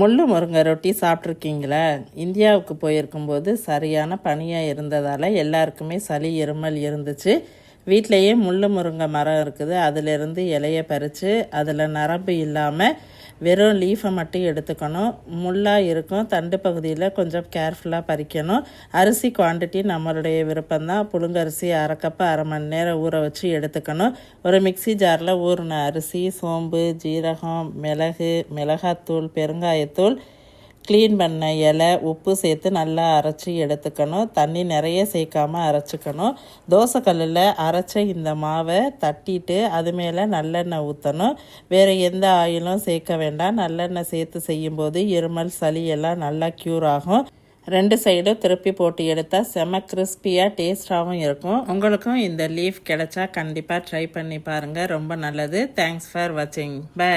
முள்ளு முருங்கை ரொட்டி சாப்பிட்ருக்கீங்களா இந்தியாவுக்கு போயிருக்கும்போது சரியான பனியாக இருந்ததால் எல்லாருக்குமே சளி இருமல் இருந்துச்சு. வீட்டிலையே முள்ளு முருங்கை மரம் இருக்குது. அதிலிருந்து இலையை பறித்து அதில் நரம்பு இல்லாமல் வெறும் லீஃபை மட்டும் எடுத்துக்கணும். முள்ளாக இருக்கும். தண்டு பகுதியில் கொஞ்சம் கேர்ஃபுல்லாக பறிக்கணும். அரிசி குவான்டிட்டி நம்மளுடைய விருப்பம்தான். புழுங்கரிசி அரைக்கப்போ அரை மணி நேரம் ஊற வச்சு எடுத்துக்கணும். ஒரு மிக்ஸி ஜாரில் ஊறின அரிசி சோம்பு ஜீரகம் மிளகு மிளகாத்தூள் பெருங்காயத்தூள் க்ளீன் பண்ண இலை உப்பு சேர்த்து நல்லா அரைச்சி எடுத்துக்கணும். தண்ணி நிறைய சேர்க்காமல் அரைச்சிக்கணும். தோசைக்கல்லில் அரைச்ச இந்த மாவை தட்டிட்டு அது மேலே நல்லெண்ணெய் ஊற்றணும் வேறு எந்த ஆயிலும் சேர்க்க வேண்டாம். நல்லெண்ணெய் சேர்த்து செய்யும்போது இருமல் சளி எல்லாம் நல்லா க்யூர் ஆகும். ரெண்டு சைடும் திருப்பி போட்டு எடுத்தால் செம கிறிஸ்பியாக டேஸ்டாகவும் இருக்கும். உங்களுக்கும் இந்த லீஃப் கிடைச்சா கண்டிப்பாக ட்ரை பண்ணி பாருங்கள் ரொம்ப நல்லது. தேங்க்ஸ் ஃபார் வாட்சிங் பை